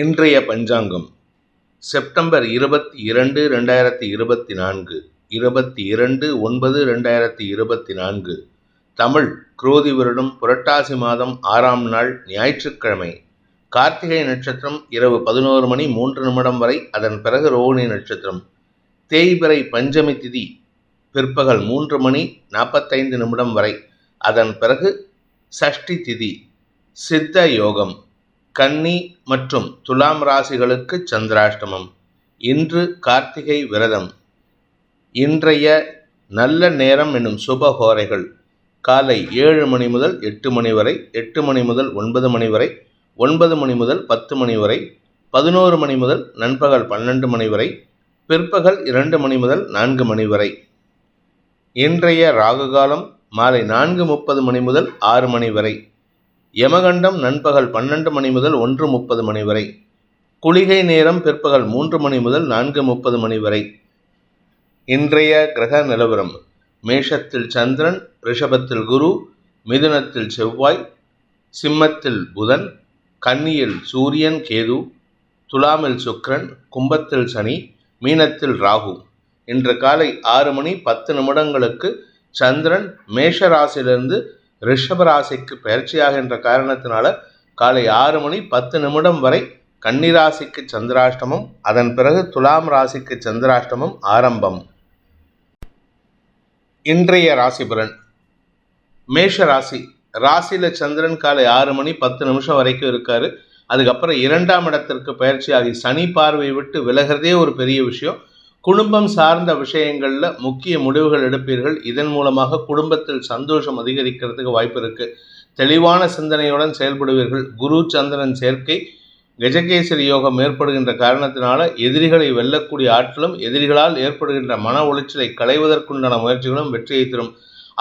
இன்றைய பஞ்சாங்கம். செப்டம்பர் இருபத்தி இரண்டு ரெண்டாயிரத்தி இருபத்தி நான்கு இருபத்தி இரண்டு ஒன்பது ரெண்டாயிரத்தி இருபத்தி நான்கு தமிழ் குரோதி வருடம் புரட்டாசி மாதம் ஆறாம் நாள் ஞாயிற்றுக்கிழமை. கார்த்திகை நட்சத்திரம் இரவு பதினோரு மணி மூன்று நிமிடம் வரை அதன் பிறகு ரோகிணி நட்சத்திரம். தேய்பிறை பஞ்சமி திதி பிற்பகல் மூன்று மணி நாற்பத்தைந்து நிமிடம் வரை அதன் பிறகு சஷ்டி திதி சித்த யோகம். கன்னி மற்றும் துலாம் ராசிகளுக்கு சந்திராஷ்டமம். இன்று கார்த்திகை விரதம். இன்றைய நல்ல நேரம் என்னும் சுபஹோரைகள் காலை ஏழு மணி முதல் எட்டு மணி வரை எட்டு மணி முதல் ஒன்பது மணி வரை ஒன்பது மணி முதல் பத்து மணி வரை பதினோரு மணி முதல் நண்பகல் பன்னெண்டு மணி வரை பிற்பகல் இரண்டு மணி முதல் நான்கு மணி வரை. இன்றைய ராகுகாலம் மாலை நான்கு முப்பது மணி முதல் ஆறு மணி வரை. யமகண்டம் நண்பகல் பன்னெண்டு மணி முதல் ஒன்று முப்பது மணி வரை. குளிகை நேரம் பிற்பகல் மூன்று மணி முதல் நான்கு முப்பது மணி வரை. இன்றைய கிரக நிலவரம். மேஷத்தில் சந்திரன் ரிஷபத்தில் குரு மிதுனத்தில் செவ்வாய் சிம்மத்தில் புதன் கன்னியில் சூரியன் கேது துலாமில் சுக்ரன் கும்பத்தில் சனி மீனத்தில் ராகு. இன்று காலை ஆறு மணி பத்து நிமிடங்களுக்கு சந்திரன் மேஷ ராசியிலிருந்து ரிஷபராசிக்கு பயிற்சியாகின்ற காரணத்தினால காலை ஆறு மணி பத்து நிமிடம் வரை கன்னிராசிக்கு சந்திராஷ்டமம் அதன் பிறகு துலாம் ராசிக்கு சந்திராஷ்டமம் ஆரம்பம். இன்றைய ராசிபுரன் மேஷ ராசி. ராசியில் சந்திரன் காலை ஆறு மணி பத்து நிமிஷம் வரைக்கும் இருக்காரு. அதுக்கப்புறம் இரண்டாம் இடத்திற்கு பயிற்சியாகி சனி பார்வை விட்டு விலகிறதே ஒரு பெரிய விஷயம். குடும்பம் சார்ந்த விஷயங்களில் முக்கிய முடிவுகள் எடுப்பீர்கள். இதன் மூலமாக குடும்பத்தில் சந்தோஷம் அதிகரிக்கிறதுக்கு வாய்ப்பு இருக்குது தெளிவான சிந்தனையுடன் செயல்படுவீர்கள். குரு சந்திரன் சேர்க்கை கஜகேசரி யோகம் ஏற்படுகின்ற காரணத்தினால எதிரிகளை வெல்லக்கூடிய ஆற்றலும் எதிரிகளால் ஏற்படுகின்ற மன உளைச்சலை களைவதற்குண்டான முயற்சிகளும் வெற்றியை தரும்.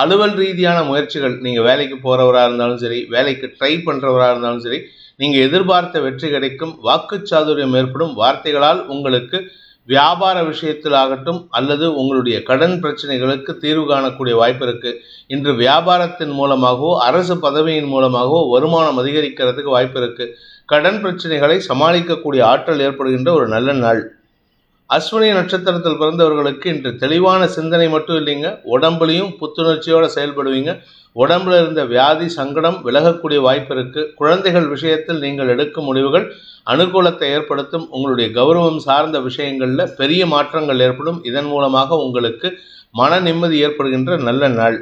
அலுவல் ரீதியான முயற்சிகள் நீங்கள் வேலைக்கு போகிறவராக இருந்தாலும் சரி வேலைக்கு ட்ரை பண்ணுறவராக இருந்தாலும் சரி நீங்கள் எதிர்பார்த்த வெற்றி கிடைக்கும். வாக்கு சாதுரியம் ஏற்படும். வார்த்தைகளால் உங்களுக்கு வியாபார விஷயத்தில் ஆகட்டும் அல்லது உங்களுடைய கடன் பிரச்சனைகளுக்கு தீர்வு காணக்கூடிய வாய்ப்பு இருக்கு. இன்று வியாபாரத்தின் மூலமாகவோ அரசு பதவியின் மூலமாகவோ வருமானம் அதிகரிக்கிறதுக்கு வாய்ப்பு இருக்கு. கடன் பிரச்சனைகளை சமாளிக்கக்கூடிய ஆற்றல் ஏற்படுகின்ற ஒரு நல்ல நாள். அஸ்வினி நட்சத்திரத்தில் பிறந்தவர்களுக்கு இன்று தெளிவான சிந்தனை மட்டும் இல்லைங்க. உடம்புலையும் புத்துணர்ச்சியோடு செயல்படுவீங்க. உடம்புல இருந்த வியாதி சங்கடம் விலகக்கூடிய வாய்ப்பு இருக்கு. குழந்தைகள் விஷயத்தில் நீங்கள் எடுக்கும் முடிவுகள் அனுகூலத்தை ஏற்படுத்தும். உங்களுடைய கௌரவம் சார்ந்த விஷயங்களில் பெரிய மாற்றங்கள் ஏற்படும். இதன் மூலமாக உங்களுக்கு மன நிம்மதி ஏற்படுகின்ற நல்ல நாள்.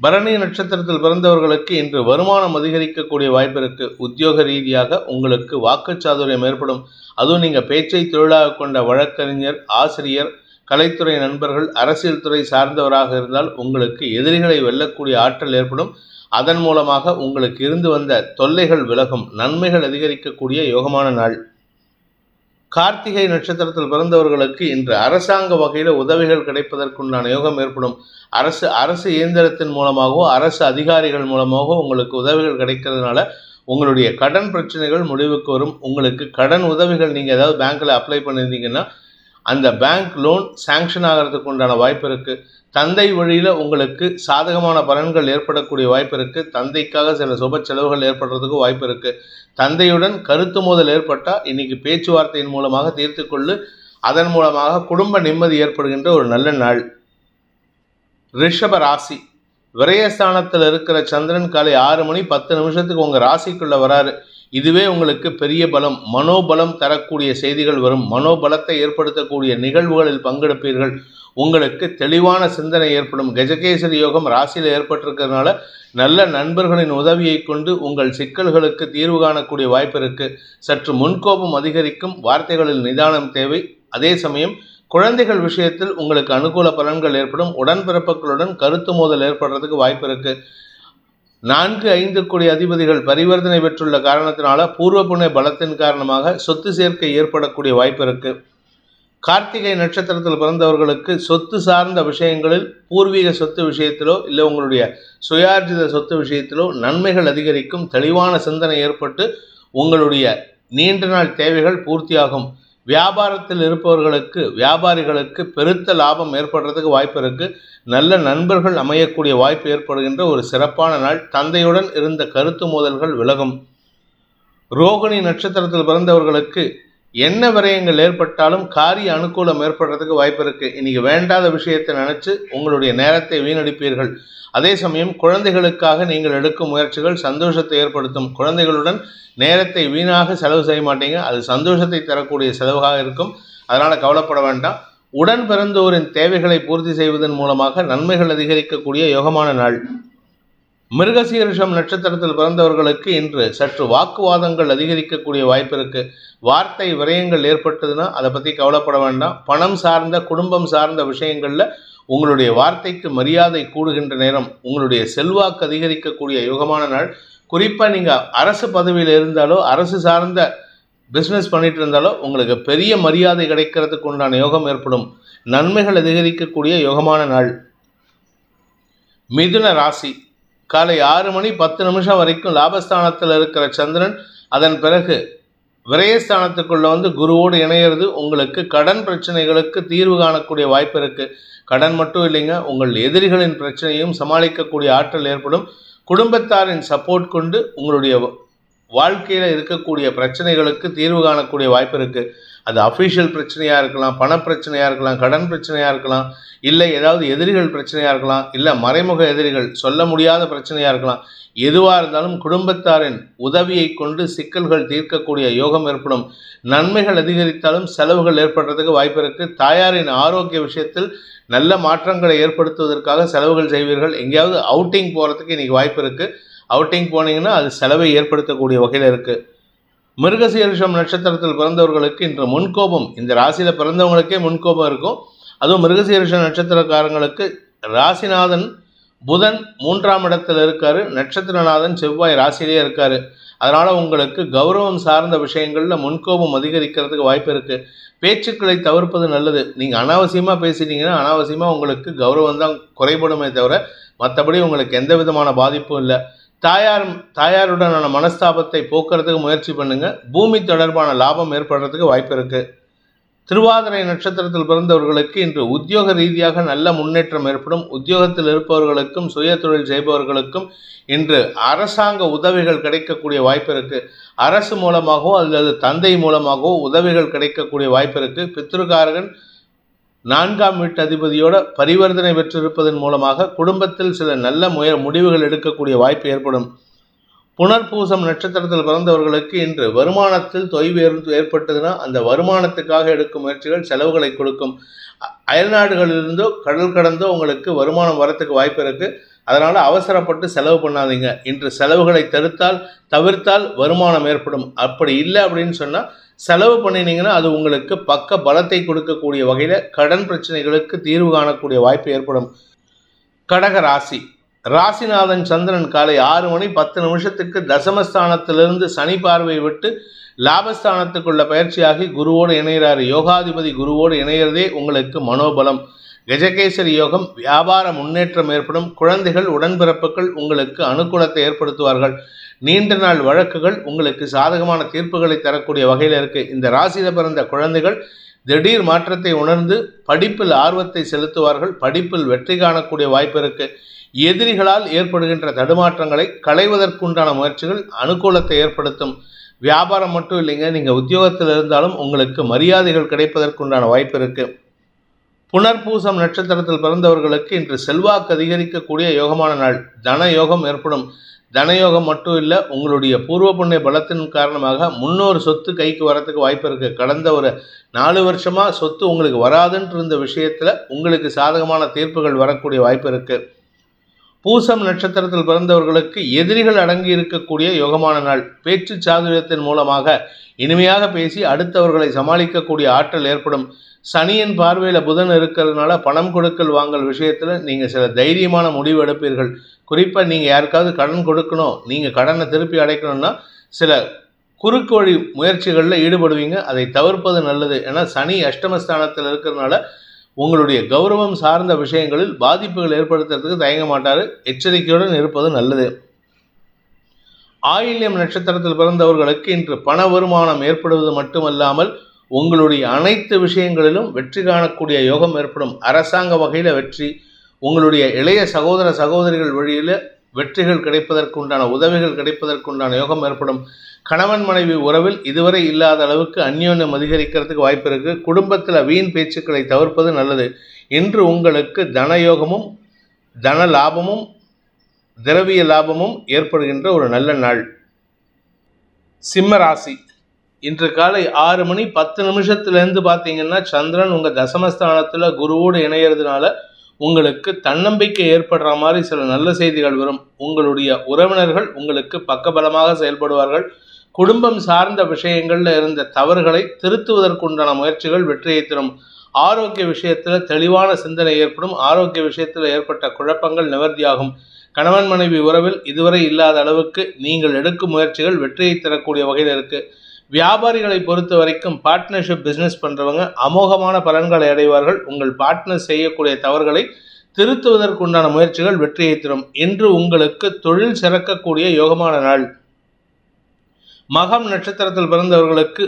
பரணி நட்சத்திரத்தில் பிறந்தவர்களுக்கு இன்று வருமானம் அதிகரிக்கக்கூடிய வாய்ப்பு இருக்கு. உத்தியோக ரீதியாக உங்களுக்கு வாக்குச்சாதுரியம் ஏற்படும். அதுவும் நீங்கள் பேச்சை தொழிலாக கொண்ட வழக்கறிஞர் ஆசிரியர் கலைத்துறை நண்பர்கள் அரசியல் துறை சார்ந்தவராக இருந்தால் உங்களுக்கு எதிரிகளை வெல்லக்கூடிய ஆற்றல் ஏற்படும். அதன் மூலமாக உங்களுக்கு இருந்து வந்த தொல்லைகள் விலகும். நன்மைகள் அதிகரிக்கக்கூடிய யோகமான நாள். கார்த்திகை நட்சத்திரத்தில் பிறந்தவர்களுக்கு இன்று அரசாங்க வகையில் உதவிகள் கிடைப்பதற்குண்டான யோகம் ஏற்படும். அரசு அரசு இயந்திரத்தின் மூலமாகவோ அரசு அதிகாரிகள் மூலமாகவோ உங்களுக்கு உதவிகள் கிடைக்கிறதுனால உங்களுடைய கடன் பிரச்சனைகள் முடிவுக்கு வரும். உங்களுக்கு கடன் உதவிகள் நீங்கள் ஏதாவது பேங்க்கில் அப்ளை பண்ணியிருந்தீங்கன்னா அந்த பேங்க் லோன் சாங்ஷன் ஆகிறதுக்கு உண்டான வாய்ப்பு இருக்குது தந்தை வழியில் உங்களுக்கு சாதகமான பலன்கள் ஏற்படக்கூடிய வாய்ப்பு இருக்குது தந்தைக்காக சில சுப செலவுகள் ஏற்படுறதுக்கு வாய்ப்பு இருக்குது தந்தையுடன் கருத்து மோதல் ஏற்பட்டால் இன்னைக்கு பேச்சுவார்த்தையின் மூலமாக தீர்த்து கொள்ளு. அதன் மூலமாக குடும்ப நிம்மதி ஏற்படுகின்ற ஒரு நல்ல நாள். ரிஷப ராசி. விரயஸ்தானத்தில் இருக்கிற சந்திரன் காலை ஆறு மணி பத்து நிமிஷத்துக்கு உங்கள் ராசிக்குள்ளே வராரு. இதுவே உங்களுக்கு பெரிய பலம். மனோபலம் தரக்கூடிய செய்திகள் வரும். மனோபலத்தை ஏற்படுத்தக்கூடிய நிகழ்வுகளில் பங்கெடுப்பீர்கள். உங்களுக்கு தெளிவான சிந்தனை ஏற்படும். கஜகேசரி யோகம் ராசியில் ஏற்பட்டிருக்கிறதுனால நல்ல நண்பர்களின் உதவியை கொண்டு உங்கள் சிக்கல்களுக்கு தீர்வு காணக்கூடிய வாய்ப்பு இருக்கு. சற்று முன்கோபம் அதிகரிக்கும். வார்த்தைகளில் நிதானம் தேவை. அதே சமயம் குழந்தைகள் விஷயத்தில் உங்களுக்கு அனுகூல பலன்கள் ஏற்படும். உடன்பிறப்புகளுடன் கருத்து மோதல் ஏற்படுறதுக்கு வாய்ப்பு இருக்கு. நான்கு ஐந்து கோடி அதிபதிகள் பரிவர்த்தனை பெற்றுள்ள காரணத்தினால பூர்வ புண்ணிய பலத்தின் காரணமாக சொத்து சேர்க்கை ஏற்படக்கூடிய வாய்ப்பு இருக்குது கார்த்திகை நட்சத்திரத்தில் பிறந்தவர்களுக்கு சொத்து சார்ந்த விஷயங்களில் பூர்வீக சொத்து விஷயத்திலோ இல்லை உங்களுடைய சுயார்ஜித சொத்து விஷயத்திலோ நன்மைகள் அதிகரிக்கும் தெளிவான சிந்தனை ஏற்பட்டு உங்களுடைய நீண்ட நாள் தேவைகள் பூர்த்தியாகும். வியாபாரத்தில் இருப்பவர்களுக்கு வியாபாரிகளுக்கு பெருத்த லாபம் ஏற்படுறதுக்கு வாய்ப்பு இருக்குது நல்ல நண்பர்கள் அமையக்கூடிய வாய்ப்பு ஏற்படுகின்ற ஒரு சிறப்பான நாள். தந்தையுடன் இருந்த கருத்து மோதல்கள் விலகும். ரோகிணி நட்சத்திரத்தில் பிறந்தவர்களுக்கு என்ன விரயங்கள் ஏற்பட்டாலும் காரிய அனுகூலம் ஏற்படுறதுக்கு வாய்ப்பு இருக்கு. இன்னைக்கு வேண்டாத விஷயத்தை நினைச்சு உங்களுடைய நேரத்தை வீணடிப்பீர்கள். அதே சமயம் குழந்தைகளுக்காக நீங்கள் எடுக்கும் முயற்சிகள் சந்தோஷத்தை ஏற்படுத்தும். குழந்தைகளுடன் நேரத்தை வீணாக செலவு செய்ய மாட்டீங்க. அது சந்தோஷத்தை தரக்கூடிய செலவாக இருக்கும். அதனால் கவலைப்பட வேண்டாம். உடன் பிறந்தோரின் தேவைகளை பூர்த்தி செய்வதன் மூலமாக நன்மைகள் அதிகரிக்கக்கூடிய யோகமான நாள். மிருகசீரிஷம் நட்சத்திரத்தில் பிறந்தவர்களுக்கு இன்று சற்று வாக்குவாதங்கள் அதிகரிக்கக்கூடிய வாய்ப்பு இருக்கு. வார்த்தை விரயங்கள் ஏற்பட்டதுன்னா அதை பற்றி கவலைப்பட வேண்டாம். பணம் சார்ந்த குடும்பம் சார்ந்த விஷயங்களில் உங்களுடைய வார்த்தைக்கு மரியாதை கூடுகின்ற நேரம் உங்களுடைய செல்வாக்கு அதிகரிக்கக்கூடிய யுகமான நாள். குறிப்பாக நீங்கள் அரசு பதவியில் இருந்தாலோ அரசு சார்ந்த பிஸ்னஸ் பண்ணிட்டு இருந்தாலோ உங்களுக்கு பெரிய மரியாதை கிடைக்கிறதுக்கு உண்டான யோகம் ஏற்படும். நன்மைகள் அதிகரிக்கக்கூடிய யோகமான நாள். மிதுன ராசி. காலை ஆறு மணி பத்து நிமிஷம் வரைக்கும் லாபஸ்தானத்தில் இருக்கிற சந்திரன் அதன் பிறகு விரயஸ்தானத்துக்குள்ளே வந்து குருவோடு இணையிறது உங்களுக்கு கடன் பிரச்சனைகளுக்கு தீர்வு காணக்கூடிய வாய்ப்பு இருக்குது கடன் மட்டும் இல்லைங்க உங்கள் எதிரிகளின் பிரச்சனையும் சமாளிக்கக்கூடிய ஆற்றல் ஏற்படும். குடும்பத்தாரின் சப்போர்ட் கொண்டு உங்களுடைய வாழ்க்கையில் இருக்கக்கூடிய பிரச்சனைகளுக்கு தீர்வு காணக்கூடிய வாய்ப்பு இருக்குது அது அஃபீஷியல் பிரச்சனையாக இருக்கலாம் பண பிரச்சனையாக இருக்கலாம் கடன் பிரச்சனையாக இருக்கலாம் இல்லை ஏதாவது எதிரிகள் பிரச்சனையாக இருக்கலாம் இல்லை மறைமுக எதிரிகள் சொல்ல முடியாத பிரச்சனையாக இருக்கலாம் எதுவாக இருந்தாலும் குடும்பத்தாரின் உதவியை கொண்டு சிக்கல்கள் தீர்க்கக்கூடிய யோகம் ஏற்படும். நன்மைகள் அதிகரித்தாலும் செலவுகள் ஏற்படுறதுக்கு வாய்ப்பு இருக்குது தாயாரின் ஆரோக்கிய விஷயத்தில் நல்ல மாற்றங்களை ஏற்படுத்துவதற்காக செலவுகள் செய்வீர்கள். எங்கேயாவது அவுட்டிங் போகிறதுக்கு இன்றைக்கி வாய்ப்பு இருக்குது அவுட்டிங் போனீங்கன்னா அது செலவை ஏற்படுத்தக்கூடிய வகையில் இருக்குது மிருகசீரிஷம் நட்சத்திரத்தில் பிறந்தவர்களுக்கு இன்று முன்கோபம். இந்த ராசியில் பிறந்தவங்களுக்கே முன்கோபம் இருக்கும். அதுவும் மிருகசீரிஷ நட்சத்திரக்காரங்களுக்கு ராசிநாதன் புதன் மூன்றாம் இடத்தில் இருக்காரு. நட்சத்திரநாதன் செவ்வாய் ராசியிலே இருக்காரு. அதனால் உங்களுக்கு கௌரவம் சார்ந்த விஷயங்களில் முன்கோபம் அதிகரிக்கிறதுக்கு வாய்ப்பு இருக்குது பேச்சுக்களை தவிர்ப்பது நல்லது. நீங்கள் அனாவசியமாக பேசிட்டீங்கன்னா அனாவசியமாக உங்களுக்கு கௌரவம் தான் குறைபடுமே தவிர மற்றபடி உங்களுக்கு எந்த விதமான பாதிப்பும் இல்லை. தாயார் தாயாருடனான மனஸ்தாபத்தை போக்குறதுக்கு முயற்சி பண்ணுங்க. பூமி தொடர்பான லாபம் ஏற்படுறதுக்கு வாய்ப்பு இருக்கு. திருவாதிரை நட்சத்திரத்தில் பிறந்தவர்களுக்கு இன்று உத்தியோக ரீதியாக நல்ல முன்னேற்றம் ஏற்படும். உத்தியோகத்தில் இருப்பவர்களுக்கும் சுய தொழில் செய்பவர்களுக்கும் இன்று அரசாங்க உதவிகள் கிடைக்கக்கூடிய வாய்ப்பு இருக்கு. அரசு மூலமாகவோ அல்லது தந்தை மூலமாகவோ உதவிகள் கிடைக்கக்கூடிய வாய்ப்பு இருக்கு. பித்ருகாரகன் நான்காம் வீட்டு அதிபதியோட பரிவர்த்தனை பெற்றிருப்பதன் மூலமாக குடும்பத்தில் சில நல்ல முய முடிவுகள் எடுக்கக்கூடிய வாய்ப்பு ஏற்படும். புனர்பூசம் நட்சத்திரத்தில் பிறந்தவர்களுக்கு இன்று வருமானத்தில் தொய்வு ஏற்பட்டதுன்னா அந்த வருமானத்துக்காக எடுக்கும் முயற்சிகள் செலவுகளை கொடுக்கும். அயல்நாடுகளிலிருந்தோ கடல் கடந்தோ உங்களுக்கு வருமானம் வரத்துக்கு வாய்ப்பு இருக்குது அதனால் அவசரப்பட்டு செலவு பண்ணாதீங்க. இன்று செலவுகளை தடுத்தால் தவிர்த்தால் வருமானம் ஏற்படும். அப்படி இல்லை அப்படின்னு சொன்னால் செலவு பண்ணினீங்கன்னா அது உங்களுக்கு பக்க பலத்தை கொடுக்கக்கூடிய வகையில் கடன் பிரச்சனைகளுக்கு தீர்வு காணக்கூடிய வாய்ப்பு ஏற்படும். கடக ராசி. ராசிநாதன் சந்திரன் காலை ஆறு மணி பத்து நிமிஷத்துக்கு தசமஸ்தானத்திலிருந்து சனி பார்வை விட்டு லாபஸ்தானத்துக்குள்ள பயிற்சியாகி குருவோடு இணைகிறாரு. யோகாதிபதி குருவோடு இணைகிறதே உங்களுக்கு மனோபலம். கஜகேசரி யோகம் வியாபார முன்னேற்றம் ஏற்படும் குழந்தைகள் உடன்பிறப்புகள் உங்களுக்கு அனுகூலத்தை ஏற்படுத்துவார்கள். நீண்ட நாள் வழக்குகள் உங்களுக்கு சாதகமான தீர்ப்புகளை தரக்கூடிய வகையில் இருக்கு. இந்த ராசியில் பிறந்த குழந்தைகள் திடீர் மாற்றத்தை உணர்ந்து படிப்பில் ஆர்வத்தை செலுத்துவார்கள். படிப்பில் வெற்றி காணக்கூடிய வாய்ப்பு இருக்கு. எதிரிகளால் ஏற்படுகின்ற தடுமாற்றங்களை களைவதற்குண்டான முயற்சிகள் அனுகூலத்தை ஏற்படுத்தும். வியாபாரம் மட்டும் இல்லைங்க நீங்கள் உத்தியோகத்தில் இருந்தாலும் உங்களுக்கு மரியாதைகள் கிடைப்பதற்குண்டான வாய்ப்பு இருக்குது புனர்பூசம் நட்சத்திரத்தில் பிறந்தவர்களுக்கு இன்று செல்வாக்கு அதிகரிக்கக்கூடிய யோகமான நாள். தன யோகம் ஏற்படும். தனயோகம் மட்டும் இல்லை உங்களுடைய பூர்வ புண்ணிய பலத்தின் காரணமாக முன்னோர் சொத்து கைக்கு வரத்துக்கு வாய்ப்பு இருக்குது கடந்த ஒரு நாலு வருஷமாக சொத்து உங்களுக்கு வராதுன்ற இருந்த விஷயத்தில் உங்களுக்கு சாதகமான தீர்ப்புகள் வரக்கூடிய வாய்ப்பு இருக்குது பூசம் நட்சத்திரத்தில் பிறந்தவர்களுக்கு எதிரிகள் அடங்கி இருக்கக்கூடிய யோகமான நாள். பேச்சு சாதுரியத்தின் மூலமாக இனிமையாக பேசி அடுத்தவர்களை சமாளிக்கக்கூடிய ஆற்றல் ஏற்படும். சனியின் பார்வையில் புதன் இருக்கிறதுனால பணம் கொடுக்கல் வாங்கல் விஷயத்தில் நீங்கள் சில தைரியமான முடிவு எடுப்பீர்கள். குறிப்பாக நீங்கள் யாருக்காவது கடன் கொடுக்கணும் நீங்கள் கடனை திருப்பி அடைக்கணும்னா சில குறுக்கு வழி முயற்சிகளில் ஈடுபடுவீங்க. அதை தவிர்ப்பது நல்லது. ஏன்னா சனி அஷ்டமஸ்தானத்தில் இருக்கிறதுனால உங்களுடைய கௌரவம் சார்ந்த விஷயங்களில் பாதிப்புகள் ஏற்படுத்துறதுக்கு தயங்க மாட்டார். எச்சரிக்கையுடன் இருப்பது நல்லது. ஆயில்யம் நட்சத்திரத்தில் பிறந்தவர்களுக்கு இன்று பண வருமானம் ஏற்படுவது மட்டுமல்லாமல் உங்களுடைய அனைத்து விஷயங்களிலும் வெற்றி காணக்கூடிய யோகம் ஏற்படும். அரசாங்க வகையில் வெற்றி உங்களுடைய இளைய சகோதர சகோதரிகள் வழியில் வெற்றிகள் கிடைப்பதற்குண்டான உதவிகள் கிடைப்பதற்குண்டான யோகம் ஏற்படும். கணவன் மனைவி உறவில் இதுவரை இல்லாத அளவுக்கு அந்யோன்யம் அதிகரிக்கிறதுக்கு வாய்ப்பு இருக்கு. குடும்பத்தில் வீண் பேச்சுக்களை தவிர்ப்பது நல்லது. இன்று உங்களுக்கு தனயோகமும் தன லாபமும் திரவிய லாபமும் ஏற்படுகின்ற ஒரு நல்ல நாள். சிம்ம ராசி. இன்று காலை ஆறு மணி பத்து நிமிஷத்துலேருந்து பார்த்தீங்கன்னா சந்திரன் உங்கள் தசமஸ்தானத்தில் குருவோடு இணையிறதுனால உங்களுக்கு தன்னம்பிக்கை ஏற்படுற மாதிரி சில நல்ல செய்திகள் வரும். உங்களுடைய உறவினர்கள் உங்களுக்கு பக்கபலமாக செயல்படுவார்கள். குடும்பம் சார்ந்த விஷயங்களில் இருந்த தவறுகளை திருத்துவதற்குண்டான முயற்சிகள் வெற்றியை தரும். ஆரோக்கிய விஷயத்தில் தெளிவான சிந்தனை ஏற்படும். ஆரோக்கிய விஷயத்தில் ஏற்பட்ட குழப்பங்கள் நிவர்த்தியாகும். கணவன் மனைவி உறவில் இதுவரை இல்லாத அளவுக்கு நீங்கள் எடுக்கும் முயற்சிகள் வெற்றியை தரக்கூடிய வகையில் இருக்குது வியாபாரிகளை பொறுத்த வரைக்கும் பார்ட்னர்ஷிப் பிஸ்னஸ் பண்ணுறவங்க அமோகமான பலன்களை அடைவார்கள். உங்கள் பார்ட்னர் செய்யக்கூடிய தவறுகளை திருத்துவதற்குண்டான முயற்சிகள் வெற்றியை தரும். இன்று உங்களுக்கு தொழில் சிறக்கக்கூடிய யோகமான நாள். மகம் நட்சத்திரத்தில் பிறந்தவர்களுக்கு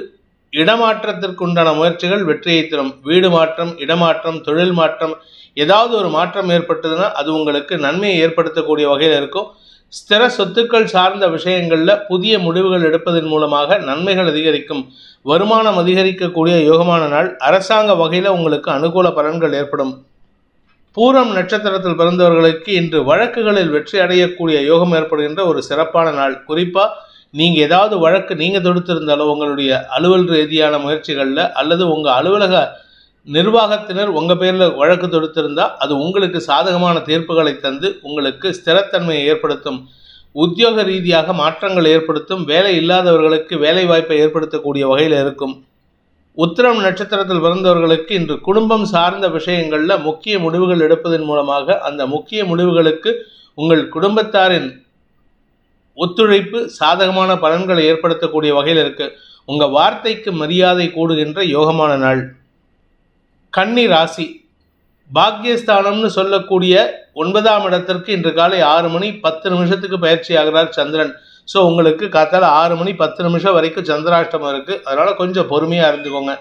இடமாற்றத்திற்குண்டான முயற்சிகள் வெற்றியை தரும். வீடு மாற்றம் இடமாற்றம் தொழில் மாற்றம் ஏதாவது ஒரு மாற்றம் ஏற்பட்டதுன்னா அது உங்களுக்கு நன்மையை ஏற்படுத்தக்கூடிய வகையில் இருக்கும். ஸ்திர சொத்துக்கள் சார்ந்த விஷயங்களில் புதிய முடிவுகள் எடுப்பதன் மூலமாக நன்மைகள் அதிகரிக்கும். வருமானம் அதிகரிக்கக்கூடிய யோகமான நாள் அரசாங்க வகையில் உங்களுக்கு அனுகூல பலன்கள் ஏற்படும். பூரம் நட்சத்திரத்தில் பிறந்தவர்களுக்கு இன்று வழக்குகளில் வெற்றி அடையக்கூடிய யோகம் ஏற்படுகின்ற ஒரு சிறப்பான நாள். குறிப்பாக நீங்கள் ஏதாவது வழக்கு நீங்கள் தொடுத்திருந்தாலோ உங்களுடைய அலுவல் ரீதியான முயற்சிகளில் அல்லது உங்கள் அலுவலக நிர்வாகத்தினர் உங்கள் பேரில் வழக்கு தொடுத்திருந்தால் அது உங்களுக்கு சாதகமான தீர்ப்புகளை தந்து உங்களுக்கு ஸ்திரத்தன்மையை ஏற்படுத்தும். உத்தியோக ரீதியாக மாற்றங்கள் ஏற்படுத்தும். வேலை இல்லாதவர்களுக்கு வேலை வாய்ப்பை ஏற்படுத்தக்கூடிய வகையில் இருக்கும். உத்திரம் நட்சத்திரத்தில் பிறந்தவர்களுக்கு இன்று குடும்பம் சார்ந்த விஷயங்களில் முக்கிய முடிவுகள் எடுப்பதன் மூலமாக அந்த முக்கிய முடிவுகளுக்கு உங்கள் குடும்பத்தாரின் ஒத்துழைப்பு சாதகமான பலன்களை ஏற்படுத்தக்கூடிய வகையில் இருக்கு. உங்கள் வார்த்தைக்கு மரியாதை கூடுகின்ற யோகமான நாள். கன்னி ராசி. பாக்யஸ்தானம்னு சொல்லக்கூடிய ஒன்பதாம் இடத்திற்கு இன்று காலை ஆறு மணி பத்து நிமிஷத்துக்கு பயிற்சி ஆகிறார் சந்திரன். ஸோ உங்களுக்கு காத்தால ஆறு மணி பத்து நிமிஷம் வரைக்கும் சந்திராஷ்டமம் இருக்குது அதனால் கொஞ்சம் பொறுமையாக இருந்துக்கோங்க.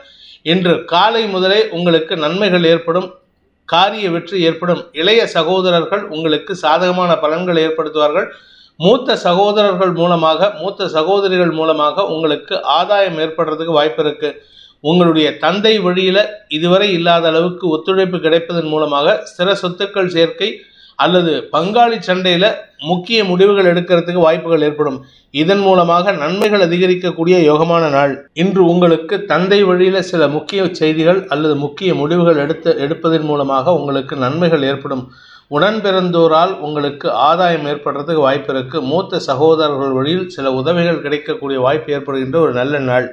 இன்று காலை முதலே உங்களுக்கு நன்மைகள் ஏற்படும். காரிய வெற்றி ஏற்படும். இளைய சகோதரர்கள் உங்களுக்கு சாதகமான பலன்கள் ஏற்படுத்துவார்கள். மூத்த சகோதரர்கள் மூலமாக மூத்த சகோதரிகள் மூலமாக உங்களுக்கு ஆதாயம் ஏற்படுறதுக்கு வாய்ப்பு இருக்குது உங்களுடைய தந்தை வழியில் இதுவரை இல்லாத அளவுக்கு ஒத்துழைப்பு கிடைப்பதன் மூலமாக சில சொத்துக்கள் சேர்க்கை அல்லது பங்காளி சண்டையில் முக்கிய முடிவுகள் எடுக்கிறதுக்கு வாய்ப்புகள் ஏற்படும். இதன் மூலமாக நன்மைகள் அதிகரிக்கக்கூடிய யோகமான நாள். இன்று உங்களுக்கு தந்தை வழியில் சில முக்கிய செய்திகள் அல்லது முக்கிய முடிவுகள் எடுத்து எடுப்பதன் மூலமாக உங்களுக்கு நன்மைகள் ஏற்படும். உடன் பிறந்தோரால் உங்களுக்கு ஆதாயம் ஏற்படுறதுக்கு வாய்ப்பு இருக்குது மூத்த சகோதரர்கள் வழியில் சில உதவிகள் கிடைக்கக்கூடிய வாய்ப்பு ஏற்படுகின்ற ஒரு நல்ல நாள்.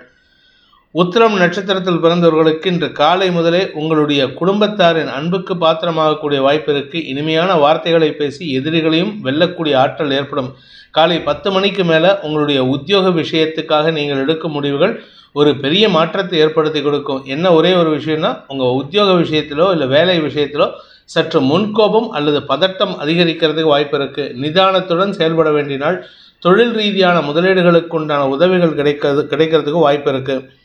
உத்திரம் நட்சத்திரத்தில் பிறந்தவர்களுக்கு இன்று காலை முதலே உங்களுடைய குடும்பத்தாரின் அன்புக்கு பாத்திரமாகக்கூடிய வாய்ப்பு இனிமையான வார்த்தைகளை பேசி எதிரிகளையும் வெல்லக்கூடிய ஆற்றல் ஏற்படும். காலை பத்து மணிக்கு மேலே உங்களுடைய உத்தியோக விஷயத்துக்காக நீங்கள் எடுக்கும் முடிவுகள் ஒரு பெரிய மாற்றத்தை ஏற்படுத்தி கொடுக்கும். என்ன ஒரே ஒரு விஷயம்னா உங்கள் உத்தியோக விஷயத்திலோ இல்லை வேலை விஷயத்திலோ சற்று முன்கோபம் அல்லது பதட்டம் அதிகரிக்கிறதுக்கு வாய்ப்பு இருக்குது நிதானத்துடன் செயல்பட வேண்டினால் தொழில் ரீதியான முதலீடுகளுக்கு உண்டான உதவிகள் கிடைக்கிறது கிடைக்கிறதுக்கு வாய்ப்பு இருக்குது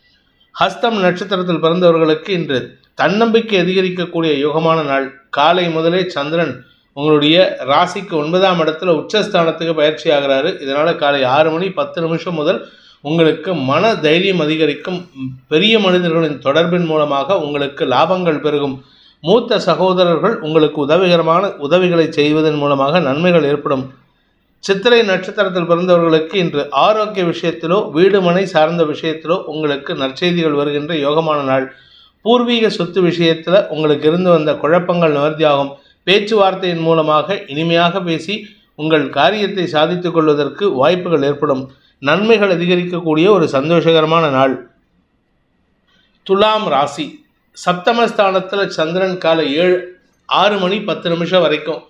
ஹஸ்தம் நட்சத்திரத்தில் பிறந்தவர்களுக்கு இன்று தன்னம்பிக்கை அதிகரிக்கக்கூடிய யோகமான நாள். காலை முதலே சந்திரன் உங்களுடைய ராசிக்கு ஒன்பதாம் இடத்துல உச்சஸ்தானத்துக்கு பயிற்சி ஆகிறாரு. இதனால் காலை ஆறு மணி பத்து நிமிஷம் முதல் உங்களுக்கு மன தைரியம் அதிகரிக்கும். பெரிய மனிதர்களின் தொடர்பின் மூலமாக உங்களுக்கு லாபங்கள் பெருகும். மூத்த சகோதரர்கள் உங்களுக்கு உதவிகரமான உதவிகளை செய்வதன் மூலமாக நன்மைகள் ஏற்படும். சித்திரை நட்சத்திரத்தில் பிறந்தவர்களுக்கு இன்று ஆரோக்கிய விஷயத்திலோ வீடு மனை சார்ந்த விஷயத்திலோ உங்களுக்கு நற்செய்திகள் வருகின்ற யோகமான நாள். பூர்வீக சொத்து விஷயத்தில் உங்களுக்கு இருந்து வந்த குழப்பங்கள் நிவர்த்தியாகும். பேச்சுவார்த்தையின் மூலமாக இனிமையாக பேசி உங்கள் காரியத்தை சாதித்துக் கொள்வதற்கு வாய்ப்புகள் ஏற்படும். நன்மைகள் அதிகரிக்கக்கூடிய ஒரு சந்தோஷகரமான நாள். துலாம் ராசி. சப்தமஸ்தானத்தில் சந்திரன் காலை ஏழு ஆறு மணி பத்து நிமிஷம் வரைக்கும்.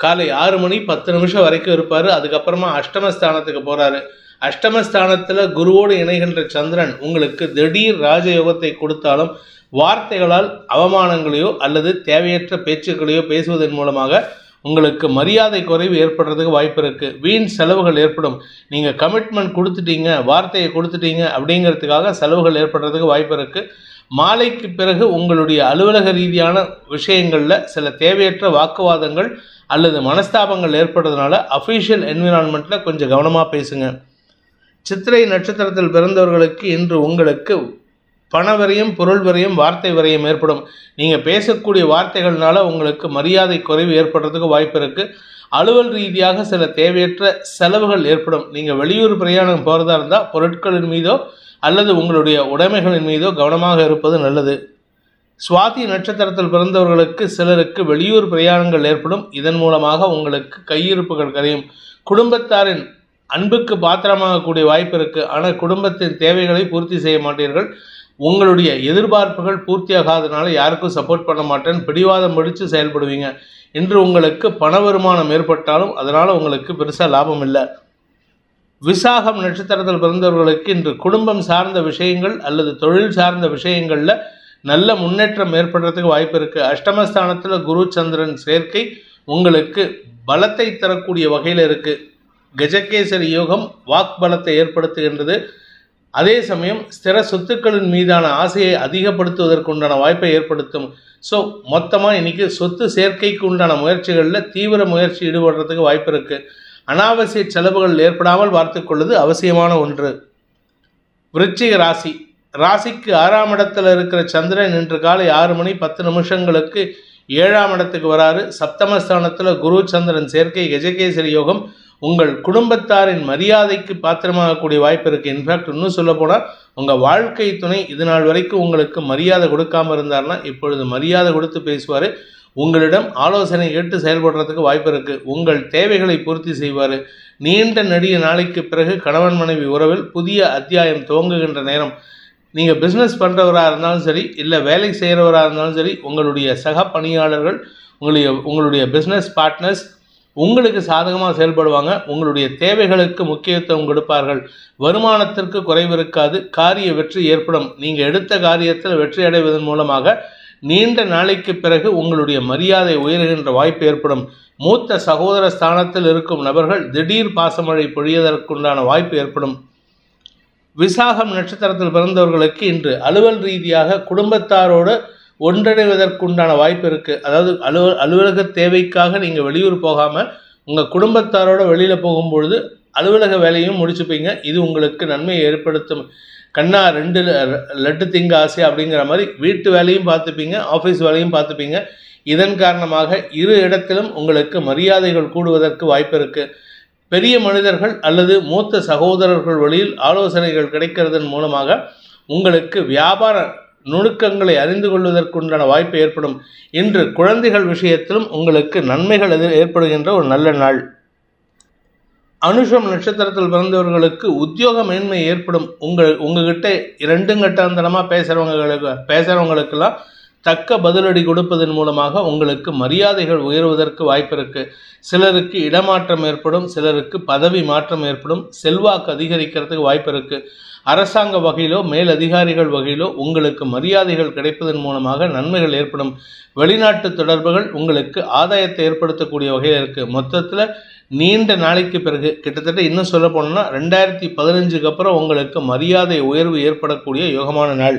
காலை ஆறு மணி பத்து நிமிஷம் வரைக்கும் இருப்பார். அதுக்கப்புறமா அஷ்டமஸ்தானத்துக்கு போகிறாரு அஷ்டமஸ்தானத்தில் குருவோடு இணைகின்ற சந்திரன் உங்களுக்கு திடீர் ராஜயோகத்தை கொடுத்தாலும் வார்த்தைகளால் அவமானங்களையோ அல்லது தேவையற்ற பேச்சுக்களையோ பேசுவதன் மூலமாக உங்களுக்கு மரியாதை குறைவு ஏற்படுறதுக்கு வாய்ப்பு இருக்குது வீண் செலவுகள் ஏற்படும். நீங்கள் கமிட்மெண்ட் கொடுத்துட்டீங்க வார்த்தையை கொடுத்துட்டீங்க அப்படிங்கிறதுக்காக செலவுகள் ஏற்படுறதுக்கு வாய்ப்பு இருக்குது மாலைக்கு பிறகு உங்களுடைய அலுவலக ரீதியான விஷயங்களில் சில தேவையற்ற வாக்குவாதங்கள் அல்லது மனஸ்தாபங்கள் ஏற்படுறதுனால அஃபீஷியல் என்விரான்மெண்ட்டில் கொஞ்சம் கவனமாக பேசுங்க. சித்திரை நட்சத்திரத்தில் பிறந்தவர்களுக்கு இன்று உங்களுக்கு பண வரையும் பொருள் வரையும் வார்த்தை வரையும் ஏற்படும். நீங்கள் பேசக்கூடிய வார்த்தைகள்னால உங்களுக்கு மரியாதை குறைவு ஏற்படுறதுக்கு வாய்ப்பு இருக்குது அலுவல் ரீதியாக சில தேவையற்ற செலவுகள் ஏற்படும். நீங்கள் வெளியூர் பிரயாணம் போகிறதா இருந்தால் பொருட்களின் மீதோ அல்லது உங்களுடைய உடைமைகளின் மீதோ கவனமாக இருப்பது நல்லது. சுவாதி நட்சத்திரத்தில் பிறந்தவர்களுக்கு சிலருக்கு வெளியூர் பிரயாணங்கள் ஏற்படும். இதன் மூலமாக உங்களுக்கு கையிருப்புகள் கரையும். குடும்பத்தாரின் அன்புக்கு பாத்திரமாகக்கூடிய வாய்ப்பு இருக்குது ஆனால் குடும்பத்தின் தேவைகளை பூர்த்தி செய்ய மாட்டீர்கள். உங்களுடைய எதிர்பார்ப்புகள் பூர்த்தியாகாதனால யாருக்கும் சப்போர்ட் பண்ண மாட்டேன். பிடிவாதம் முடித்து செயல்படுவீங்க. இன்று உங்களுக்கு பண வருமானம் ஏற்பட்டாலும் அதனால் உங்களுக்கு பெருசாக லாபம் இல்லை. விசாகம் நட்சத்திரத்தில் பிறந்தவர்களுக்கு இன்று குடும்பம் சார்ந்த விஷயங்கள் அல்லது தொழில் சார்ந்த விஷயங்களில் நல்ல முன்னேற்றம் ஏற்படுறதுக்கு வாய்ப்பு இருக்குது அஷ்டமஸ்தானத்தில் குரு சந்திரன் சேர்க்கை உங்களுக்கு பலத்தை தரக்கூடிய வகையில் இருக்குது கஜகேசரி யோகம் வாக் பலத்தை ஏற்படுத்துகின்றது. அதே சமயம் ஸ்திர சொத்துக்களின் மீதான ஆசையை அதிகப்படுத்துவதற்கு உண்டான வாய்ப்பை ஏற்படுத்தும். ஸோ மொத்தமாக இன்றைக்கி சொத்து சேர்க்கைக்கு உண்டான முயற்சிகளில் தீவிர முயற்சி ஈடுபடுறதுக்கு வாய்ப்பு இருக்குது அனாவசிய செலவுகள் ஏற்படாமல் பார்த்துக்கொள்வது அவசியமான ஒன்று. விருச்சிக ராசி. ராசிக்கு ஆறாம் இடத்துல இருக்கிற சந்திரன் இன்று காலை ஆறு மணி பத்து நிமிஷங்களுக்கு ஏழாம் இடத்துக்கு வராரு. சப்தமஸ்தானத்தில் குரு சந்திரன் சேர்க்கை கஜகேசரி யோகம் உங்கள் குடும்பத்தாரின் மரியாதைக்கு பாத்திரமாகக்கூடிய வாய்ப்பு இருக்குது இன்ஃபேக்ட் இன்னும் சொல்ல போனால் உங்கள் வாழ்க்கை துணை இது நாள் வரைக்கும் உங்களுக்கு மரியாதை கொடுக்காம இருந்தார்னா இப்பொழுது மரியாதை கொடுத்து பேசுவார். உங்களிடம் ஆலோசனை கேட்டு செயல்படுறதுக்கு வாய்ப்பு இருக்குது உங்கள் தேவைகளை பூர்த்தி செய்வார். நீண்ட நெடிய நாளைக்கு பிறகு கணவன் மனைவி உறவில் புதிய அத்தியாயம் துவங்குகின்ற நேரம். நீங்கள் பிஸ்னஸ் பண்ணுறவராக இருந்தாலும் சரி இல்லை வேலை செய்கிறவராக இருந்தாலும் சரி உங்களுடைய சக பணியாளர்கள் உங்களுடைய உங்களுடைய பிஸ்னஸ் பார்ட்னர்ஸ் உங்களுக்கு சாதகமாக செயல்படுவாங்க. உங்களுடைய தேவைகளுக்கு முக்கியத்துவம் கொடுப்பார்கள். வருமானத்திற்கு குறைவு இருக்காது. காரிய வெற்றி ஏற்படும். நீங்கள் எடுத்த காரியத்தில் வெற்றி அடைவதன் மூலமாக நீண்ட நாளைக்கு பிறகு உங்களுடைய மரியாதை உயர்கின்ற வாய்ப்பு ஏற்படும். மூத்த சகோதர ஸ்தானத்தில் இருக்கும் நபர்கள் திடீர் பாசமழை பொழியதற்குண்டான வாய்ப்பு ஏற்படும். விசாகம் நட்சத்திரத்தில் பிறந்தவர்களுக்கு இன்று அலுவல் ரீதியாக குடும்பத்தாரோடு ஒன்றிணைவதற்குண்டான வாய்ப்பு இருக்குது அதாவது அலுவல் அலுவலக தேவைக்காக நீங்கள் வெளியூர் போகாமல் உங்கள் குடும்பத்தாரோட வெளியில் போகும்பொழுது அலுவலக வேலையும் முடிச்சுப்பீங்க. இது உங்களுக்கு நன்மையை ஏற்படுத்தும். கண்ணா ரெண்டு லட்டு திங்க ஆசை அப்படிங்கிற மாதிரி வீட்டு வேலையும் பார்த்துப்பீங்க ஆஃபீஸ் வேலையும் பார்த்துப்பீங்க. இதன் காரணமாக இரு இடத்திலும் உங்களுக்கு மரியாதைகள் கூடுவதற்கு வாய்ப்பு இருக்குது பெரிய மனிதர்கள் அல்லது மூத்த சகோதரர்கள் வழியில் ஆலோசனைகள் கிடைக்கிறதன் மூலமாக உங்களுக்கு வியாபார நுணுக்கங்களை அறிந்து கொள்வதற்குண்டான வாய்ப்பு ஏற்படும் இன்று குழந்தைகள் விஷயத்திலும் உங்களுக்கு நன்மைகள் எதிர் ஏற்படுகின்ற ஒரு நல்ல நாள். அனுஷம் நட்சத்திரத்தில் பிறந்தவர்களுக்கு உத்தியோக மேன்மை ஏற்படும். உங்கள் உங்ககிட்ட இரண்டும் கட்டாந்தனமாக பேசுகிறவங்களுக்கு பேசுகிறவங்களுக்கெல்லாம் தக்க பதிலடி கொடுப்பதன் மூலமாக உங்களுக்கு மரியாதைகள் உயர்வதற்கு வாய்ப்பு இருக்குது சிலருக்கு இடமாற்றம் ஏற்படும் சிலருக்கு பதவி மாற்றம் ஏற்படும் செல்வாக்கு அதிகரிக்கிறதுக்கு வாய்ப்பு இருக்குது அரசாங்க வகையிலோ மேல் அதிகாரிகள் வகையிலோ உங்களுக்கு மரியாதைகள் கிடைப்பதன் மூலமாக நன்மைகள் ஏற்படும். வெளிநாட்டு தொடர்புகள் உங்களுக்கு ஆதாயத்தை ஏற்படுத்தக்கூடிய வகையில் இருக்குது மொத்தத்தில் நீண்ட நாளைக்கு பிறகு கிட்டத்தட்ட இன்னும் சொல்ல போனோம்னா ரெண்டாயிரத்தி பதினஞ்சுக்கு அப்புறம் உங்களுக்கு மரியாதை உயர்வு ஏற்படக்கூடிய யோகமான நாள்.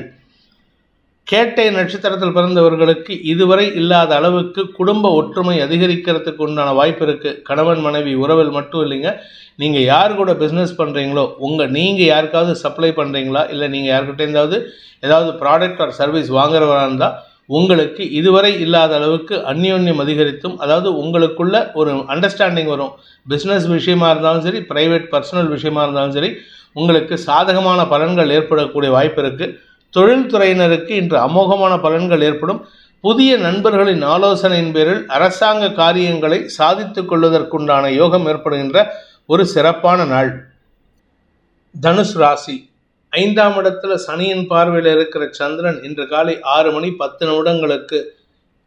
கேட்டை நட்சத்திரத்தில் பிறந்தவர்களுக்கு இதுவரை இல்லாத அளவுக்கு குடும்ப ஒற்றுமை அதிகரிக்கிறதுக்கு உண்டான வாய்ப்பு இருக்குது கணவன் மனைவி உறவில் மட்டும் இல்லைங்க. நீங்கள் யார் கூட பிஸ்னஸ் பண்ணுறீங்களோ உங்கள் நீங்கள் யாருக்காவது சப்ளை பண்ணுறீங்களா இல்லை நீங்கள் யாருக்கிட்டேருந்தாவது ஏதாவது ப்ராடக்ட் ஆர் சர்வீஸ் வாங்குறவராக இருந்தால் உங்களுக்கு இதுவரை இல்லாத அளவுக்கு அந்யோன்யம் அதிகரித்தும் அதாவது உங்களுக்குள்ள ஒரு அண்டர்ஸ்டாண்டிங் வரும். பிஸ்னஸ் விஷயமா இருந்தாலும் சரி ப்ரைவேட் பர்சனல் விஷயமா இருந்தாலும் சரி உங்களுக்கு சாதகமான பலன்கள் ஏற்படக்கூடிய வாய்ப்பு இருக்குது தொழில்துறையினருக்கு இன்று அமோகமான பலன்கள் ஏற்படும். புதிய நண்பர்களின் ஆலோசனையின் பேரில் அரசாங்க காரியங்களை சாதித்துக் கொள்வதற்குண்டான யோகம் ஏற்படுகின்ற ஒரு சிறப்பான நாள். தனுஷ் ராசி. ஐந்தாம் இடத்துல சனியின் பார்வையில் இருக்கிற சந்திரன் இன்று காலை ஆறு மணி பத்து நிமிடங்களுக்கு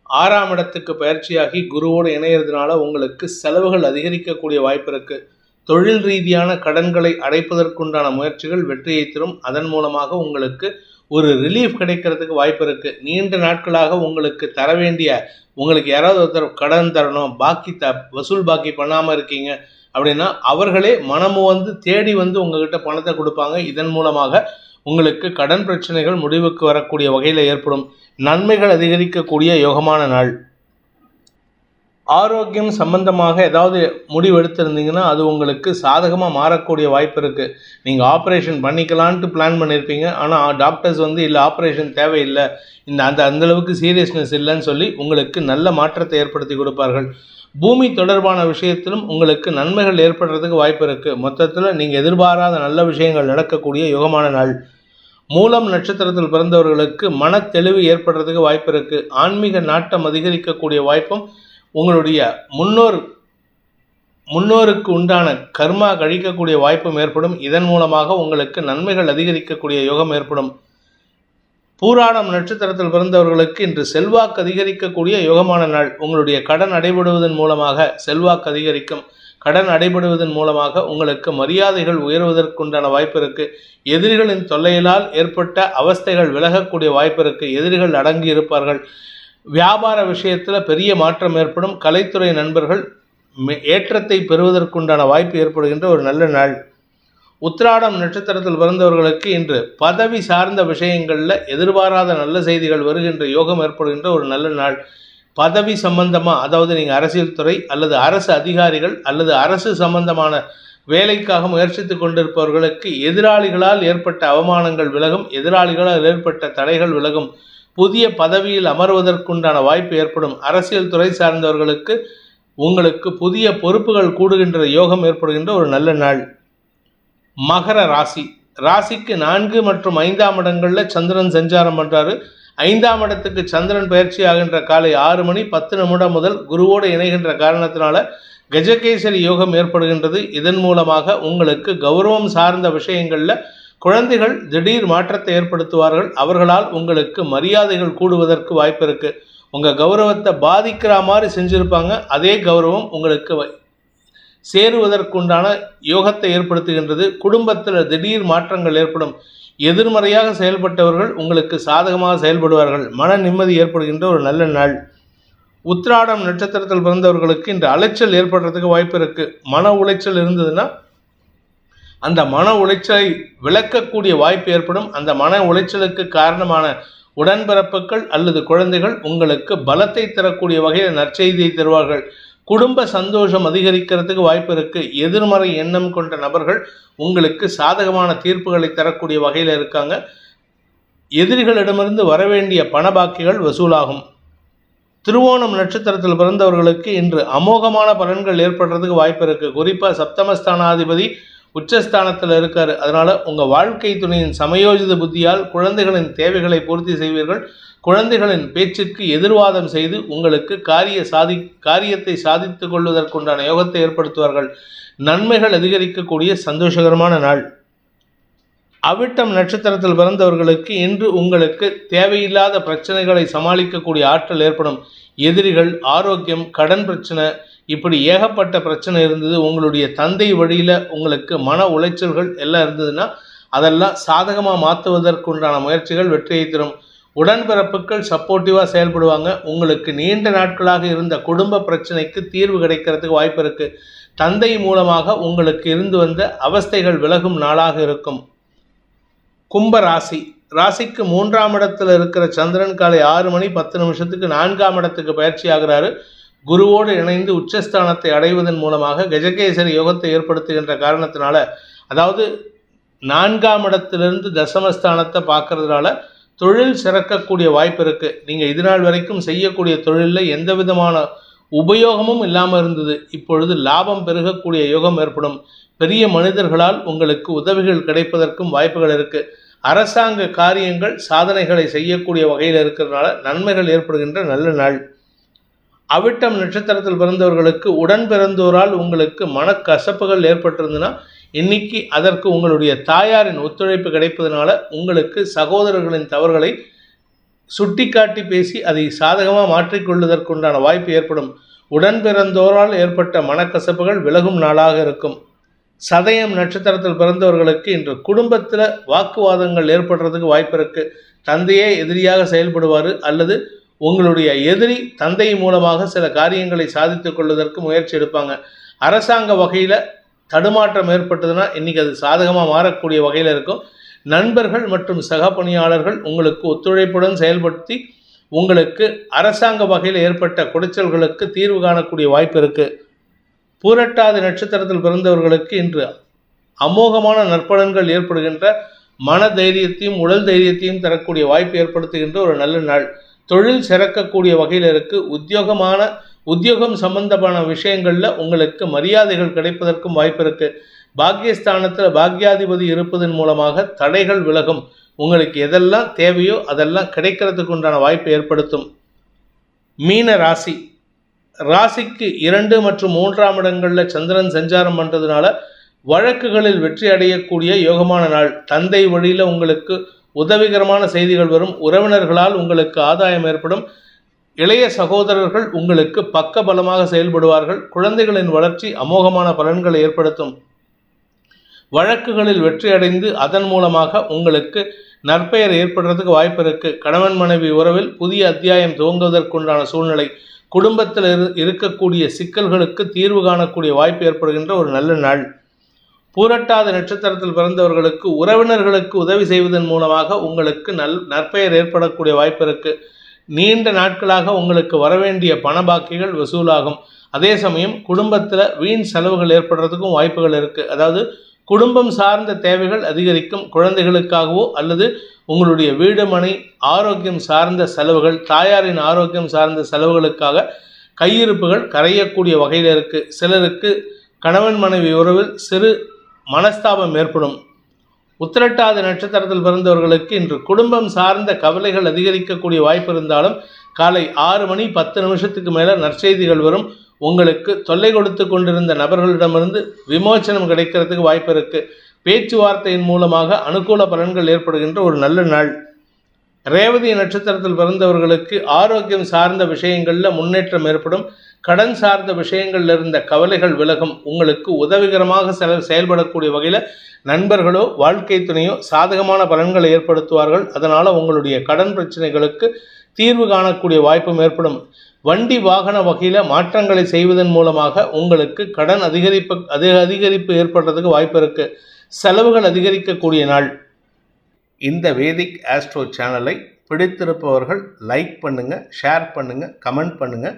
ஆறாம் இடத்துக்கு பயிற்சியாகி குருவோடு இணையறதுனால உங்களுக்கு செலவுகள் அதிகரிக்கக்கூடிய வாய்ப்பு இருக்கு. தொழில் ரீதியான கடன்களை அடைப்பதற்குண்டான முயற்சிகள் வெற்றியை தரும். அதன் மூலமாக உங்களுக்கு ஒரு ரிலீஃப் கிடைக்கிறதுக்கு வாய்ப்பு இருக்குது நீண்ட நாட்களாக உங்களுக்கு தர வேண்டிய உங்களுக்கு யாராவது ஒருத்தர் கடன் தரணும் பாக்கி த வசூல் பாக்கி பண்ணாமல் இருக்கீங்க அப்படின்னா அவர்களே மனமு வந்து தேடி வந்து உங்ககிட்ட பணத்தை கொடுப்பாங்க. இதன் மூலமாக உங்களுக்கு கடன் பிரச்சனைகள் முடிவுக்கு வரக்கூடிய வகையில் ஏற்படும். நன்மைகள் அதிகரிக்கக்கூடிய யோகமான நாள். ஆரோக்கியம் சம்பந்தமாக ஏதாவது முடிவு எடுத்திருந்தீங்கன்னா அது உங்களுக்கு சாதகமாக மாறக்கூடிய வாய்ப்பு இருக்குது நீங்கள் ஆப்ரேஷன் பண்ணிக்கலான்ட்டு பிளான் பண்ணியிருப்பீங்க ஆனால் டாக்டர்ஸ் வந்து இல்லை ஆப்ரேஷன் தேவையில்லை. இந்த அந்த அந்தளவுக்கு சீரியஸ்னஸ் இல்லைன்னு சொல்லி உங்களுக்கு நல்ல மாற்றத்தை ஏற்படுத்தி கொடுப்பார்கள். பூமி தொடர்பான விஷயத்திலும் உங்களுக்கு நன்மைகள் ஏற்படுறதுக்கு வாய்ப்பு இருக்குது மொத்தத்தில் நீங்கள் எதிர்பாராத நல்ல விஷயங்கள் நடக்கக்கூடிய யுகமான நாள். மூலம் நட்சத்திரத்தில் பிறந்தவர்களுக்கு மனத்தெளிவு ஏற்படுறதுக்கு வாய்ப்பு இருக்குது ஆன்மீக நாட்டம் அதிகரிக்கக்கூடிய வாய்ப்பும் உங்களுடைய முன்னோர் முன்னோருக்கு உண்டான கர்மா கழிக்கக்கூடிய வாய்ப்பும் ஏற்படும். இதன் மூலமாக உங்களுக்கு நன்மைகள் அதிகரிக்கக்கூடிய யோகம் ஏற்படும். பூராடம் நட்சத்திரத்தில் பிறந்தவர்களுக்கு இன்று செல்வாக்கு அதிகரிக்கக்கூடிய யோகமான நாள். உங்களுடைய கடன் அடைபடுவதன் மூலமாக செல்வாக்கு அதிகரிக்கும். கடன் அடைபடுவதன் மூலமாக உங்களுக்கு மரியாதைகள் உயர்வதற்குண்டான வாய்ப்பு இருக்கு. எதிரிகளின் தொல்லையினால் ஏற்பட்ட அவஸ்தைகள் விலகக்கூடிய வாய்ப்பு இருக்கு. எதிரிகள் அடங்கி இருப்பார்கள். வியாபார விஷயத்தில் பெரிய மாற்றம் ஏற்படும். கலைத்துறை நண்பர்கள் மே- ஏற்றத்தை பெறுவதற்குண்டான வாய்ப்பு ஏற்படுகின்ற ஒரு நல்ல நாள். உத்திராடம் நட்சத்திரத்தில் பிறந்தவர்களுக்கு இன்று பதவி சார்ந்த விஷயங்களில் எதிர்பாராத நல்ல செய்திகள் வருகின்ற யோகம் ஏற்படுகின்ற ஒரு நல்ல நாள். பதவி சம்பந்தமாக அதாவது நீங்கள் அரசியல் துறை அல்லது அரசு அதிகாரிகள் அல்லது அரசு சம்பந்தமான வேலைக்காக முயற்சித்து கொண்டிருப்பவர்களுக்கு எதிராளிகளால் ஏற்பட்ட அவமானங்கள் விலகும் எதிராளிகளால் ஏற்பட்ட தடைகள் விலகும். புதிய பதவியில் அமர்வதற்குண்டான வாய்ப்பு ஏற்படும். அரசியல் துறை சார்ந்தவர்களுக்கு உங்களுக்கு புதிய பொறுப்புகள் கூடுகின்ற யோகம் ஏற்படுகின்ற ஒரு நல்ல நாள். மகர ராசி. ராசிக்கு நான்கு மற்றும் ஐந்தாம் இடங்களில் சந்திரன் சஞ்சாரம் பண்ணுறாரு ஐந்தாம் இடத்துக்கு சந்திரன் பயிற்சி ஆகின்ற காலை ஆறு மணி பத்து நிமிடம் முதல் குருவோடு இணைகின்ற காரணத்தினால கஜகேசரி யோகம் ஏற்படுகின்றது. இதன் மூலமாக உங்களுக்கு கௌரவம் சார்ந்த விஷயங்களில் குழந்தைகள் திடீர் மாற்றத்தை ஏற்படுத்துவார்கள். அவர்களால் உங்களுக்கு மரியாதைகள் கூடுவதற்கு வாய்ப்பு இருக்கு. உங்க கௌரவத்தை பாதிக்கிற மாதிரி செஞ்சிருப்பாங்க. அதே கௌரவம் உங்களுக்கு சேருவதற்குண்டான யோகத்தை ஏற்படுத்துகின்றது. குடும்பத்தில் திடீர் மாற்றங்கள் ஏற்படும். எதிர்மறையாக செயல்பட்டவர்கள் உங்களுக்கு சாதகமாக செயல்படுவார்கள். மன நிம்மதி ஏற்படுகின்ற ஒரு நல்ல நாள். உத்திராடம் நட்சத்திரத்தில் பிறந்தவர்களுக்கு இந்த அலைச்சல் ஏற்படுறதுக்கு வாய்ப்பு இருக்குது மன உளைச்சல் இருந்ததுன்னா அந்த மன உளைச்சலை விளக்கக்கூடிய வாய்ப்பு ஏற்படும். அந்த மன உளைச்சலுக்கு காரணமான உடன்பிறப்புகள் அல்லது குழந்தைகள் உங்களுக்கு பலத்தை தரக்கூடிய வகையில் நற்செய்தியை தருவார்கள். குடும்ப சந்தோஷம் அதிகரிக்கிறதுக்கு வாய்ப்பு இருக்கு. எதிர்மறை எண்ணம் கொண்ட நபர்கள் உங்களுக்கு சாதகமான தீர்ப்புகளை தரக்கூடிய வகையில் இருக்காங்க. எதிரிகளிடமிருந்து வரவேண்டிய பணபாக்கிகள் வசூலாகும். திருவோணம் நட்சத்திரத்தில் பிறந்தவர்களுக்கு இன்று அமோகமான பலன்கள் ஏற்படுறதுக்கு வாய்ப்பு இருக்கு. குறிப்பாக சப்தமஸ்தானாதிபதி உச்சஸ்தானத்தில் இருக்காரு. அதனால உங்க வாழ்க்கை துணையின் சமயோஜித புத்தியால் குழந்தைகளின் தேவைகளை பூர்த்தி செய்வீர்கள். குழந்தைகளின் பேச்சுக்கு எதிர்வாதம் செய்து உங்களுக்கு காரிய சாதி காரியத்தை சாதித்துக் கொள்வதற்குண்டான யோகத்தை ஏற்படுத்துவார்கள். நன்மைகள் அதிகரிக்கக்கூடிய சந்தோஷகரமான நாள். அவிட்டம் நட்சத்திரத்தில் பிறந்தவர்களுக்கு இன்று உங்களுக்கு தேவையில்லாத பிரச்சனைகளை சமாளிக்கக்கூடிய ஆற்றல் ஏற்படும். எதிரிகள் ஆரோக்கியம் கடன் பிரச்சனை இப்படி ஏகப்பட்ட பிரச்சனை இருந்தது. உங்களுடைய தந்தை வழியில் உங்களுக்கு மன உளைச்சல்கள் எல்லாம் இருந்ததுன்னா அதெல்லாம் சாதகமாக மாற்றுவதற்குண்டான முயற்சிகள் வெற்றியை தரும். உடன்பிறப்புகள் சப்போர்ட்டிவாக செயல்படுவாங்க. உங்களுக்கு நீண்ட நாட்களாக இருந்த குடும்ப பிரச்சனைக்கு தீர்வு கிடைக்கிறதுக்கு வாய்ப்பு இருக்குது தந்தை மூலமாக உங்களுக்கு இருந்து வந்த அவஸ்தைகள் விலகும் நாளாக இருக்கும். கும்ப ராசி. ராசிக்கு மூன்றாம் இடத்தில் இருக்கிற சந்திரன் காலை ஆறு மணி பத்து நிமிஷத்துக்கு நான்காம் இடத்துக்கு பயிற்சி ஆகிறாரு. குருவோடு இணைந்து உச்சஸ்தானத்தை அடைவதன் மூலமாக கஜகேசரி யோகத்தை ஏற்படுத்துகின்ற காரணத்தினால அதாவது நான்காம் இடத்திலிருந்து தசமஸ்தானத்தை பார்க்கறதுனால தொழில் சிறக்கக்கூடிய வாய்ப்பு இருக்குது நீங்கள் இது நாள் வரைக்கும் செய்யக்கூடிய தொழிலில் எந்த விதமான உபயோகமும் இல்லாமல் இருந்தது. இப்பொழுது லாபம் பெருகக்கூடிய யோகம் ஏற்படும். பெரிய மனிதர்களால் உங்களுக்கு உதவிகள் கிடைப்பதற்கும் வாய்ப்புகள் இருக்குது அரசாங்க காரியங்கள் சாதனைகளை செய்யக்கூடிய வகையில் இருக்கிறதுனால நன்மைகள் ஏற்படுகின்ற நல்ல நாள். அவிட்டம் நட்சத்திரத்தில் பிறந்தவர்களுக்கு உடன் பிறந்தோரால் உங்களுக்கு மனக்கசப்புகள் ஏற்பட்டிருந்ததுன்னா இன்னைக்கு அதற்கு உங்களுடைய தாயாரின் ஒத்துழைப்பு கிடைப்பதனால உங்களுக்கு சகோதரர்களின் தவறுகளை சுட்டிக்காட்டி பேசி அதை சாதகமாக மாற்றிக்கொள்வதற்குண்டான வாய்ப்பு ஏற்படும். உடன் பிறந்தோரால் ஏற்பட்ட மனக்கசப்புகள் விலகும் நாளாக இருக்கும். சதயம் நட்சத்திரத்தில் பிறந்தவர்களுக்கு இன்று குடும்பத்தில் வாக்குவாதங்கள் ஏற்படுறதுக்கு வாய்ப்பு இருக்கு. தந்தையே எதிரியாக செயல்படுவார் அல்லது உங்களுடைய எதிரி தந்தை மூலமாக சில காரியங்களை சாதித்துக் கொள்வதற்கு முயற்சி எடுப்பாங்க. அரசாங்க வகையில் தடுமாற்றம் ஏற்பட்டதுன்னா இன்னைக்கு அது சாதகமாக மாறக்கூடிய வகையில் இருக்கும். நண்பர்கள் மற்றும் சக பணியாளர்கள் உங்களுக்கு ஒத்துழைப்புடன் செயல்படுத்தி உங்களுக்கு அரசாங்க வகையில் ஏற்பட்ட குடைச்சல்களுக்கு தீர்வு காணக்கூடிய வாய்ப்பு இருக்குது பூரட்டாதி நட்சத்திரத்தில் பிறந்தவர்களுக்கு இன்று அமோகமான நற்பலன்கள் ஏற்படுகின்ற மன தைரியத்தையும் உடல் தைரியத்தையும் தரக்கூடிய வாய்ப்பு ஏற்படுத்துகின்ற ஒரு நல்ல நாள். தொழில் சிறக்கக்கூடிய வகையில் இருக்குது உத்தியோகமான உத்தியோகம் சம்பந்தமான விஷயங்களில் உங்களுக்கு மரியாதைகள் கிடைப்பதற்கும் வாய்ப்பு இருக்குது பாக்கியஸ்தானத்தில் பாக்யாதிபதி இருப்பதன் மூலமாக தடைகள் விலகும். உங்களுக்கு எதெல்லாம் தேவையோ அதெல்லாம் கிடைக்கிறதுக்கு உண்டான வாய்ப்பை ஏற்படுத்தும். மீன ராசி. ராசிக்கு இரண்டு மற்றும் மூன்றாம் இடங்களில் சந்திரன் சஞ்சாரம் பண்ணுறதுனால வழக்குகளில் வெற்றி அடையக்கூடிய யோகமான நாள். தந்தை வழியில் உங்களுக்கு உதவிகரமான செய்திகள் வரும். உறவினர்களால் உங்களுக்கு ஆதாயம் ஏற்படும். இளைய சகோதரர்கள் உங்களுக்கு பக்க பலமாக செயல்படுவார்கள். குழந்தைகளின் வளர்ச்சி அமோகமான பலன்களை ஏற்படுத்தும். வழக்குகளில் வெற்றி அடைந்து அதன் மூலமாக உங்களுக்கு நற்பெயர் ஏற்படுறதுக்கு வாய்ப்பு இருக்கு. கணவன் மனைவி உறவில் புதிய அத்தியாயம் துவங்குவதற்குண்டான சூழ்நிலை. குடும்பத்தில் இரு இருக்கக்கூடிய சிக்கல்களுக்கு தீர்வு காணக்கூடிய வாய்ப்பு ஏற்படுகின்ற ஒரு நல்ல நாள். பூரட்டாத நட்சத்திரத்தில் பிறந்தவர்களுக்கு உறவினர்களுக்கு உதவி செய்வதன் மூலமாக உங்களுக்கு நல் நற்பெயர் ஏற்படக்கூடிய வாய்ப்பு இருக்கு. நீண்ட நாட்களாக உங்களுக்கு வரவேண்டிய பண பாக்கிகள் வசூலாகும். அதே சமயம் குடும்பத்தில் வீண் செலவுகள் ஏற்படுறதுக்கும் வாய்ப்புகள் இருக்குது அதாவது குடும்பம் சார்ந்த தேவைகள் அதிகரிக்கும். குழந்தைகளுக்காகவோ அல்லது உங்களுடைய வீடு மனை ஆரோக்கியம் சார்ந்த செலவுகள் தாயாரின் ஆரோக்கியம் சார்ந்த செலவுகளுக்காக கையிருப்புகள் கரையக்கூடிய வகையில் இருக்குது சிலருக்கு கணவன் மனைவி உறவில் சிறு மனஸ்தாபம் ஏற்படும். உத்திரட்டாத நட்சத்திரத்தில் பிறந்தவர்களுக்கு இன்று குடும்பம் சார்ந்த கவலைகள் அதிகரிக்கக்கூடிய வாய்ப்பு இருந்தாலும் காலை ஆறு மணி பத்து நிமிஷத்துக்கு மேலே நற்செய்திகள் வரும். உங்களுக்கு தொல்லை கொடுத்து கொண்டிருந்த நபர்களிடமிருந்து விமோச்சனம் கிடைக்கிறதுக்கு வாய்ப்பு இருக்குது பேச்சுவார்த்தையின் மூலமாக அனுகூல பலன்கள் ஏற்படுகின்ற ஒரு நல்ல நாள். ரேவதி நட்சத்திரத்தில் பிறந்தவர்களுக்கு ஆரோக்கியம் சார்ந்த விஷயங்களில் முன்னேற்றம் ஏற்படும். கடன் சார்ந்த விஷயங்களில் இருந்த கவலைகள் விலகும். உங்களுக்கு உதவிகரமாக செல செயல்படக்கூடிய வகையில் நண்பர்களோ வாழ்க்கை துணையோ சாதகமான பலன்களை ஏற்படுத்துவார்கள். அதனால் உங்களுடைய கடன் பிரச்சனைகளுக்கு தீர்வு காணக்கூடிய வாய்ப்பும் ஏற்படும். வண்டி வாகன வகையில் மாற்றங்களை செய்வதன் மூலமாக உங்களுக்கு கடன் அதிகரிப்பு அதிக அதிகரிப்பு ஏற்படுறதுக்கு வாய்ப்பு இருக்குது செலவுகள் அதிகரிக்கக்கூடிய நாள். இந்த வேதிக் ஆஸ்ட்ரோ சேனலை பிடித்திருப்பவர்கள் லைக் பண்ணுங்கள் ஷேர் பண்ணுங்கள் கமெண்ட் பண்ணுங்கள்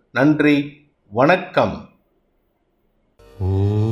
நன்றி வணக்கம். ஓ.